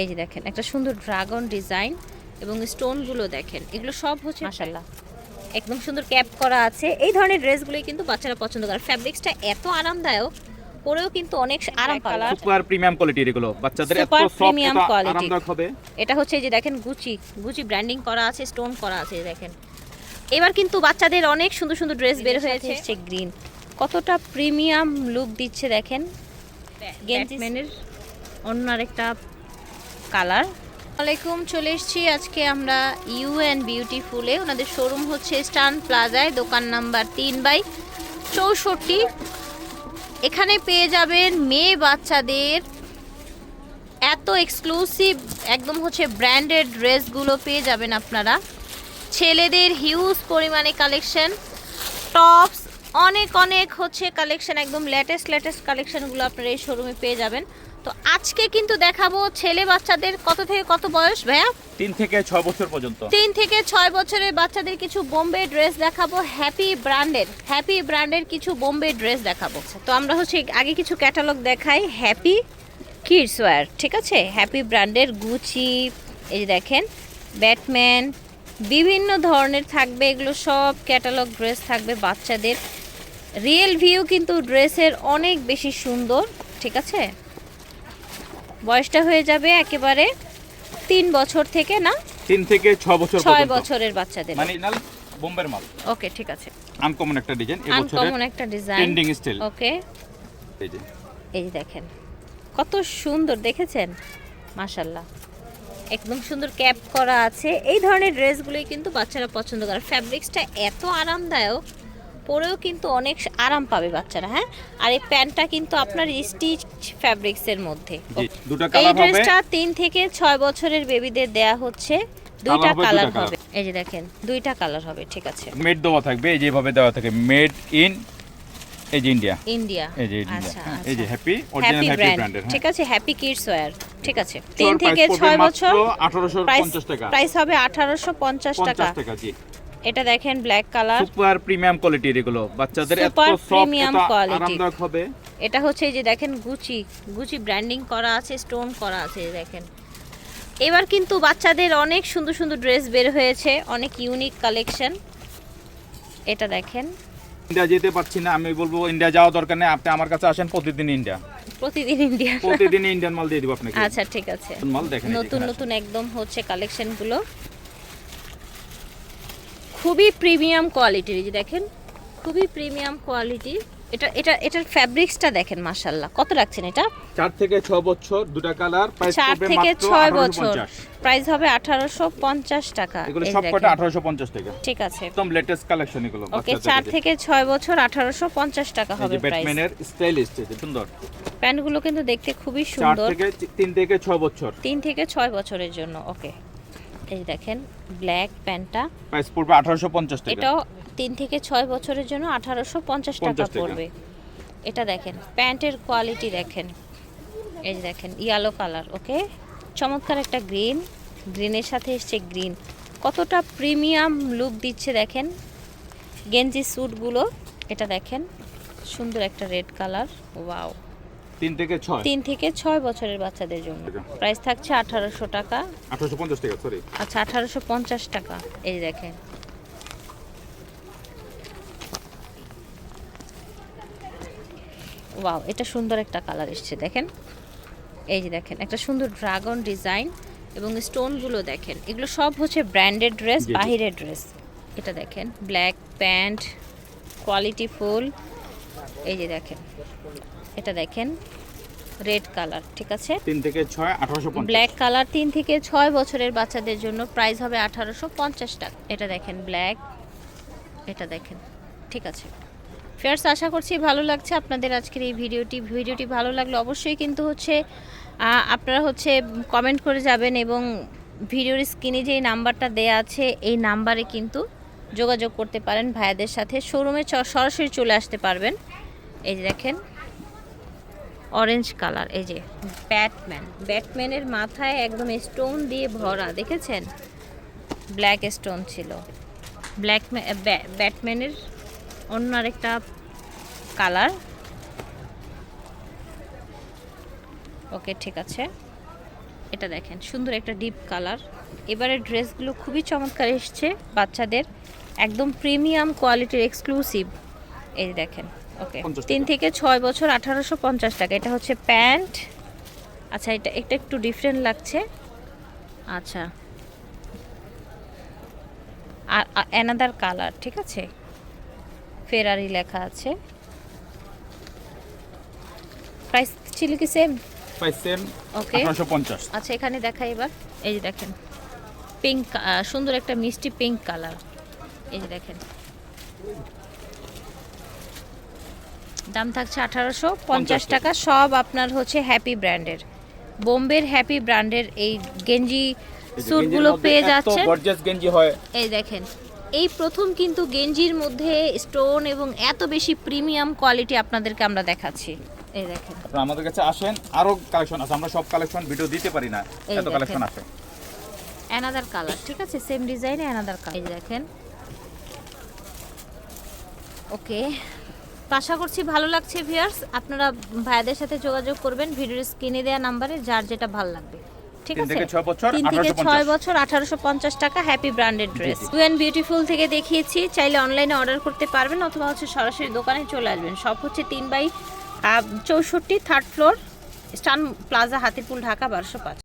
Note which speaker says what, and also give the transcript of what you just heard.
Speaker 1: এই যে দেখেন একটা সুন্দর ড্রাগন ডিজাইন এবং স্টোনগুলো দেখেন। এগুলো সব হচ্ছে মাশাল্লাহ একদম সুন্দর ক্যাপ করা আছে। এই ধরনের ড্রেসগুলোই কিন্তু বাচ্চারা পছন্দ করে। ফ্যাব্রিক্সটা এত আরামদায়ক পরেও কিন্তু অনেক আরাম পাবে।
Speaker 2: সুপার প্রিমিয়াম কোয়ালিটির এগুলো। বাচ্চাদের এত সফট। আরামদায়ক হবে।
Speaker 1: এটা হচ্ছে এই যে দেখেন গুচি গুচি ব্র্যান্ডিং করা আছে স্টোন করা আছে দেখেন। এবার কিন্তু বাচ্চাদের অনেক সুন্দর সুন্দর ড্রেস বের হয়েছে। হচ্ছে গ্রিন কতটা প্রিমিয়াম লুক দিচ্ছে দেখেন। গেঞ্জিমেনের অন্য আরেকটা কালার। আলাইকুম চলে এসেছি আজকে আমরা ইউ অ্যান্ড বিউটিফুলে ওনাদের শোরুম হচ্ছে স্টান প্লাজায় দোকান নাম্বার তিন বাই চৌষট্টি। এখানে পেয়ে যাবেন মেয়ে বাচ্চাদের এত এক্সক্লুসিভ একদম হচ্ছে ব্র্যান্ডেড ড্রেসগুলো পেয়ে যাবেন আপনারা। ছেলেদের হিউজ পরিমাণে কালেকশন টপস অনেক অনেক হচ্ছে কালেকশন একদম লেটেস্ট লেটেস্ট কালেকশনগুলো আপনারা এই শোরুমে পেয়ে যাবেন। তো আজকে কিন্তু দেখাবো ছেলে বাচ্চাদের কত থেকে কত বয়স ভাইয়া?
Speaker 2: তিন থেকে ছয় বছর পর্যন্ত।
Speaker 1: তিন থেকে ছয় বছরের বাচ্চাদের কিছু বোম্বে ড্রেস দেখাবো হ্যাপি ব্র্যান্ডের হ্যাপি ব্র্যান্ডের কিছু বোম্বে ড্রেস দেখাবো। তো আমরা হচ্ছে আগে কিছু ক্যাটালগ দেখাই হ্যাপি কিডস ওয়্যার ঠিক আছে? হ্যাপি ব্র্যান্ডের গুচি এই যে দেখেন ব্যাটম্যান বিভিন্ন ধরনের থাকবে এগুলো সব ক্যাটালগ ড্রেস থাকবে বাচ্চাদের। রিয়েল ভিউ কিন্তু ড্রেসের অনেক বেশি সুন্দর ঠিক আছে? বয়সটা হয়ে যাবে একেবারে তিন বছর থেকে না?
Speaker 2: তিন থেকে ছয় বছর
Speaker 1: ছয় বছরের বাচ্চাদের।
Speaker 2: মানে বোম্বের মাল।
Speaker 1: ওকে ঠিক আছে।
Speaker 2: আনকমন একটা ডিজাইন
Speaker 1: আনকমন একটা ডিজাইন
Speaker 2: ট্রেন্ডিং স্টাইল
Speaker 1: ওকে।
Speaker 2: এই যে।
Speaker 1: এই দেখেন কত সুন্দর দেখেছেন? মাশাল্লাহ একদম সুন্দর ক্যাপ করা আছে। এই ধরনের ড্রেসগুলোই কিন্তু বাচ্চারা পছন্দ করে। ফ্যাব্রিক্সটা এত আরামদায়ক। পরেও কিন্তু অনেক আরাম পাবে বাচ্চারা হ্যাঁ? আর এই প্যান্টটা কিন্তু আপনার স্টিচ ফ্যাব্রিক্সের মধ্যে। এই ড্রেসটা তিন থেকে ছয় বছরের বেবিদের দেয়া হচ্ছে। দুইটা কালার হবে। এই যে দেখেন দুইটা কালার হবে ঠিক আছে।
Speaker 2: মেড দেওয়া থাকবে এই যেভাবে দেওয়া থাকে মেড ইন এই যে ইন্ডিয়া
Speaker 1: ইন্ডিয়া
Speaker 2: এই যে ইন্ডিয়া এই যে হ্যাপি অরিজিনাল হ্যাপি
Speaker 1: ব্র্যান্ড
Speaker 2: ব্র্যান্ডের
Speaker 1: ঠিক আছে হ্যাপি কিডস ওয়্যার ঠিক আছে। তিন থেকে ছয় বছর।
Speaker 2: আঠারোশো
Speaker 1: প্রাইস
Speaker 2: পঞ্চাশ টাকা।
Speaker 1: প্রাইস হবে আঠারোশো পঞ্চাশ টাকা।
Speaker 2: পঞ্চাশ টাকা জি।
Speaker 1: এটা দেখেন ব্ল্যাক কালার
Speaker 2: সুপার প্রিমিয়াম কোয়ালিটির এগুলো। বাচ্চাদের এত সফট এত আরামদায়ক হবে।
Speaker 1: এটা হচ্ছে এই যে দেখেন গুচি গুচি ব্র্যান্ডিং করা আছে স্টোন করা আছে দেখেন। এবার কিন্তু বাচ্চাদের অনেক সুন্দর সুন্দর ড্রেস বের হয়েছে অনেক ইউনিক কালেকশন এটা দেখেন।
Speaker 2: ইন্ডিয়া যেতে পারছি না আমি বলব ইন্ডিয়া যাওয়া দরকার নেই। আপনি আমার কাছে আসেন প্রতিদিন ইন্ডিয়া
Speaker 1: প্রতিদিন ইন্ডিয়া
Speaker 2: প্রতিদিন ইন্ডিয়ান মাল দিয়ে দিব আপনাকে।
Speaker 1: আচ্ছা ঠিক আছে।
Speaker 2: নতুন মাল দেখেন
Speaker 1: নতুন নতুন একদম হচ্ছে কালেকশনগুলো খুবই প্রিমিয়াম কোয়ালিটির এই যে দেখেন খুবই প্রিমিয়াম কোয়ালিটির এটা এটা এটার ফ্যাব্রিক্সটা দেখেন মাশাল্লাহ কত রাখছেন এটা?
Speaker 2: চার থেকে ছ বছর দুটা কালার প্রাইস
Speaker 1: চার থেকে ছয় বছর। প্রাইস হবে আঠারোশো পঞ্চাশ টাকা
Speaker 2: এগুলো
Speaker 1: এই
Speaker 2: সব
Speaker 1: দেখেন।
Speaker 2: কটা আঠারোশো পঞ্চাশ টাকা।
Speaker 1: ঠিক আছে।
Speaker 2: একদম লেটেস্ট কালেকশন এগুলো
Speaker 1: ওকে চার থেকে ছয় বছর আঠারোশো পঞ্চাশ টাকা হবে প্রাইস
Speaker 2: ব্যাটম্যানের স্টাইলিস্ট যে সুন্দর।
Speaker 1: প্যান্টগুলো কিন্তু দেখতে খুবই সুন্দর।
Speaker 2: থেকে তিন থেকে ছয় বছর।
Speaker 1: তিন থেকে ছয় বছরের জন্য ওকে এই দেখেন ব্ল্যাক প্যান্টটা
Speaker 2: প্রাইস পড়বে আঠারোশো পঞ্চাশ টাকা।
Speaker 1: এটাও তিন থেকে ছয় বছরের জন্য আঠারোশো পঞ্চাশ টাকা পড়বে। এটা দেখেন প্যান্টের কোয়ালিটি দেখেন। এই দেখেন ইয়েলো কালার ওকে চমৎকার একটা গ্রিন গ্রিনের সাথে এসছে গ্রিন কতটা প্রিমিয়াম লুক দিচ্ছে দেখেন গেঞ্জি স্যুটগুলো এটা দেখেন সুন্দর একটা রেড কালার ওয়াও
Speaker 2: তিন থেকে ছয়?
Speaker 1: তিন থেকে ছয় বছরের বাচ্চাদের জন্য।
Speaker 2: টাকা।
Speaker 1: প্রাইস থাকছে আঠারোশো টাকা।
Speaker 2: আঠারোশো পঞ্চাশ টাকা সরি
Speaker 1: আচ্ছা আঠারোশো পঞ্চাশ টাকা এই দেখেন। ওয়াও এটা সুন্দর একটা কালার এসছে দেখেন। এই যে দেখেন একটা সুন্দর ড্রাগন ডিজাইন এবং স্টোনগুলো দেখেন। এগুলো সব হচ্ছে ব্র্যান্ডেড ড্রেস। বাহিরের ড্রেস। এটা দেখেন ব্ল্যাক প্যান্ট কোয়ালিটি ফুল। এই যে দেখেন। এটা দেখেন রেড কালার ঠিক আছে?
Speaker 2: তিন থেকে ছয় আঠারোশো
Speaker 1: ব্ল্যাক কালার তিন থেকে ছয় বছরের বাচ্চাদের জন্য প্রাইস হবে আঠারোশো পঞ্চাশ টাকা। এটা দেখেন ব্ল্যাক। এটা দেখেন ঠিক আছে? ফেয়ার্স আশা করছি ভালো লাগছে আপনাদের আজকের এই ভিডিওটি। ভিডিওটি ভালো লাগলে অবশ্যই কিন্তু হচ্ছে আপনারা হচ্ছে কমেন্ট করে যাবেন এবং ভিডিওর স্ক্রিনে যে নাম্বারটা দেয়া আছে এই নাম্বারে কিন্তু যোগাযোগ করতে পারেন ভাইয়াদের সাথে। শোরুমে সরাসরি চলে আসতে পারবেন। এই যে দেখেন অরেঞ্জ কালার এই যে। ব্যাটম্যান ব্যাটম্যানের মাথায় একদম স্টোন দিয়ে ভরা, দেখেছেন? ব্ল্যাক স্টোন ছিল। ব্ল্যাক ব্যাটম্যানের অন্য আরেকটা কালার ওকে ঠিক আছে। এটা দেখেন, সুন্দর একটা ডিপ কালার এবারে ড্রেসগুলো খুবই চমৎকার এসছে বাচ্চাদের। একদম প্রিমিয়াম কোয়ালিটির এক্সক্লুসিভ এই দেখেন। ওকে তিন থেকে ছয় বছর আঠারোশো পঞ্চাশ টাকা। এটা হচ্ছে প্যান্ট। আচ্ছা এটা এটা একটু ডিফারেন্ট লাগছে। আচ্ছা। আর অ্যানাদার কালার ঠিক আছে? ফেরারি লেখা আছে। প্রাইস ছিল কি সেম
Speaker 2: প্রাইস সেম. আঠারোশো পঞ্চাশ।
Speaker 1: আচ্ছা এখানে দেখাই এবার। এই যে দেখেন পিঙ্ক সুন্দর একটা মিষ্টি পিঙ্ক কালার এই যে দেখেন। দাম থাকছে আঠারোশো পঞ্চাশ
Speaker 2: টাকা।
Speaker 1: সব আপনার হচ্ছে হ্যাপি ব্র্যান্ডের বোম্বের হ্যাপি ব্র্যান্ডের এই গেঞ্জি স্যুটগুলো পেয়ে যাচ্ছে।
Speaker 2: গেঞ্জি হয়।
Speaker 1: এই দেখেন এই প্রথম কিন্তু গেঞ্জির মধ্যে স্টোন এবং এত বেশি প্রিমিয়াম কোয়ালিটি আপনাদেরকে আমরা দেখাচ্ছি। এই দেখেন।
Speaker 2: আপনারা আমাদের কাছে আসেন আরও কালেকশন আছে। আমরা সব কালেকশন ভিডিও দিতে পারি না। এত কালেকশন আছে।
Speaker 1: অ্যানাদার কালার ঠিক আছে? সেম ডিজাইনে অ্যানাদার কালার এই দেখেন। ওকে আশা করছি ভালো লাগছে ভিউয়ার্স আপনারা ভাইয়াদের সাথে যোগাযোগ করবেন ভিডিওর স্ক্রিনে দেওয়া নাম্বারে যার যেটা ভালো লাগবে। ঠিক আছে? তিন থেকে ছয় বছর আঠারোশো পঞ্চাশ টাকা happy branded dress two and beautiful থেকে দেখিয়েছি। চাইলে অনলাইনে অর্ডার করতে পারবেন অথবা হচ্ছে সরাসরি দোকানে চলে আসবেন। সব হচ্ছে তিন বাই চৌষট্টি third floor Eastern Plaza Hatirpool Dhaka বারোশো পাঁচ।